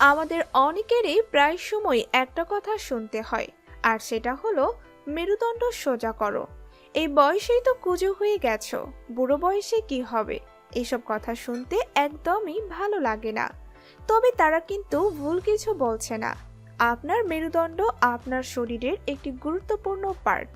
আমাদের অনেকেরই প্রায় সময় একটা কথা শুনতে হয়, আর সেটা হলো, মেরুদণ্ড সোজা করো। এই বয়সেই তো কুজো হয়ে গেছো, বুড়ো বয়সে কি হবে? এসব কথা শুনতে একদমই ভালো লাগে না। তবে তারা কিন্তু ভুল কিছু বলছে না। আপনার মেরুদণ্ড আপনার শরীরের একটি গুরুত্বপূর্ণ পার্ট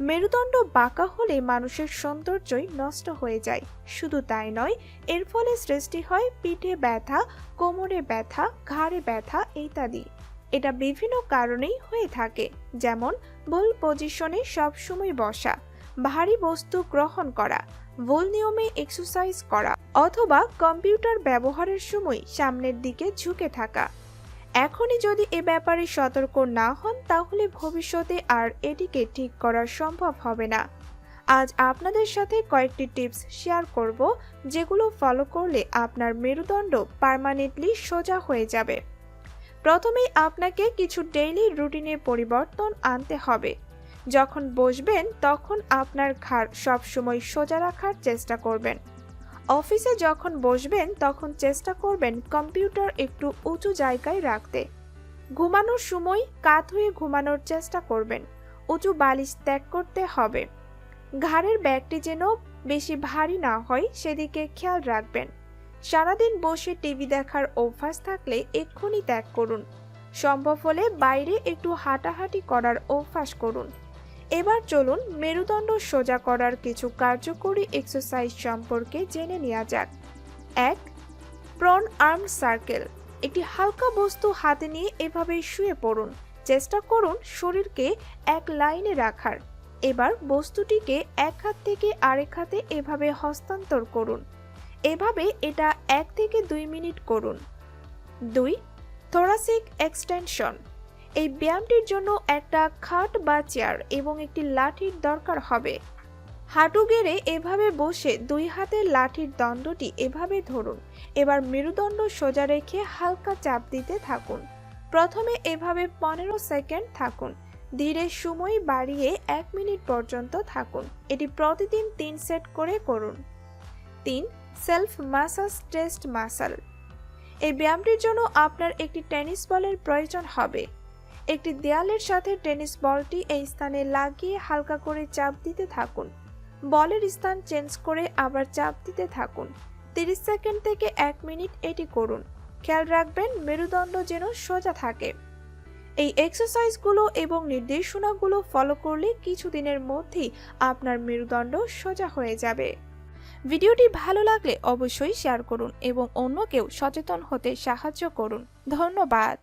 মেরুদণ্ড বাঁকা হলে মানুষের সৌন্দর্যই নষ্ট হয়ে যায়। শুধু তাই নয়, এর ফলে সৃষ্টি হয় পিঠে ব্যথা, কোমরে ব্যথা, ঘাড়ে ব্যথা ইত্যাদি। এটা বিভিন্ন কারণেই হয়ে থাকে, যেমন ভুল পজিশনে সবসময় বসা, ভারী বস্তু গ্রহণ করা, ভুল নিয়মে এক্সারসাইজ করা, অথবা কম্পিউটার ব্যবহারের সময় সামনের দিকে ঝুঁকে থাকা। এখনই যদি এ ব্যাপারে সতর্ক না হন, তাহলে ভবিষ্যতে আর এটিকে ঠিক করা সম্ভব হবে না। আজ আপনাদের সাথে কয়েকটি টিপস শেয়ার করব, যেগুলো ফলো করলে আপনার মেরুদণ্ড পার্মানেন্টলি সোজা হয়ে যাবে। প্রথমেই আপনাকে কিছু ডেইলি রুটিনে পরিবর্তন আনতে হবে। যখন বসবেন, তখন আপনার ঘাড় সবসময় সোজা রাখার চেষ্টা করবেন। অফিসে যখন বসবেন, তখন চেষ্টা করবেন কম্পিউটার একটু উঁচু জায়গায় রাখতে। ঘুমানোর সময় কাত হয়ে ঘুমানোর চেষ্টা করবেন। উঁচু বালিশ ত্যাগ করতে হবে। ঘাড়ের ব্যাগটি যেন বেশি ভারী না হয়, সেদিকে খেয়াল রাখবেন। সারাদিন বসে টিভি দেখার অভ্যাস থাকলে এক্ষুনি ত্যাগ করুন। সম্ভব হলে বাইরে একটু হাঁটাহাঁটি করার অভ্যাস করুন। এবার চলুন মেরুদণ্ড সোজা করার কিছু কার্যকরী এক্সারসাইজ সম্পর্কে জেনে নেওয়া যাক। এক প্রন আর্ম সার্কেল একটি হালকা বস্তু হাতে নিয়ে এভাবে শুয়ে পড়ুন। চেষ্টা করুন শরীরকে এক লাইনে রাখার। এবার বস্তুটিকে এক হাত থেকে আরেক হাতে এভাবে হস্তান্তর করুন। এভাবে এটা এক থেকে দুই মিনিট করুন। দুই থোরাসিক এক্সটেনশন এই ব্যায়ামটির জন্য একটা খাট বা চেয়ার এবং একটি লাঠির দরকার হবে। হাঁটু গেড়ে এভাবে বসে দুই হাতের লাঠির দণ্ডটি এভাবে ধরুন। এবার মেরুদণ্ড সোজা রেখে হালকা চাপ দিতে থাকুন। প্রথমে এভাবে পনেরো সেকেন্ড থাকুন। ধীরে সময় বাড়িয়ে এক মিনিট পর্যন্ত থাকুন। এটি প্রতিদিন তিন সেট করে করুন। তিন, সেলফ মাসাজ টেস্ট মাসাল। এই ব্যায়ামটির জন্য আপনার একটি টেনিস বলের প্রয়োজন হবে। একটি দেয়ালের সাথে টেনিস বলটি এই স্থানে লাগিয়ে হালকা করে চাপ দিতে থাকুন। বলের স্থান চেঞ্জ করে আবার চাপ দিতে থাকুন। তিরিশ সেকেন্ড থেকে এক মিনিট এটি করুন। খেয়াল রাখবেন, মেরুদণ্ড যেন সোজা থাকে। এই এক্সারসাইজগুলো এবং নির্দেশনাগুলো ফলো করলে কিছুদিনের মধ্যেই আপনার মেরুদণ্ড সোজা হয়ে যাবে। ভিডিওটি ভালো লাগলে অবশ্যই শেয়ার করুন এবং অন্যকেও সচেতন হতে সাহায্য করুন। ধন্যবাদ।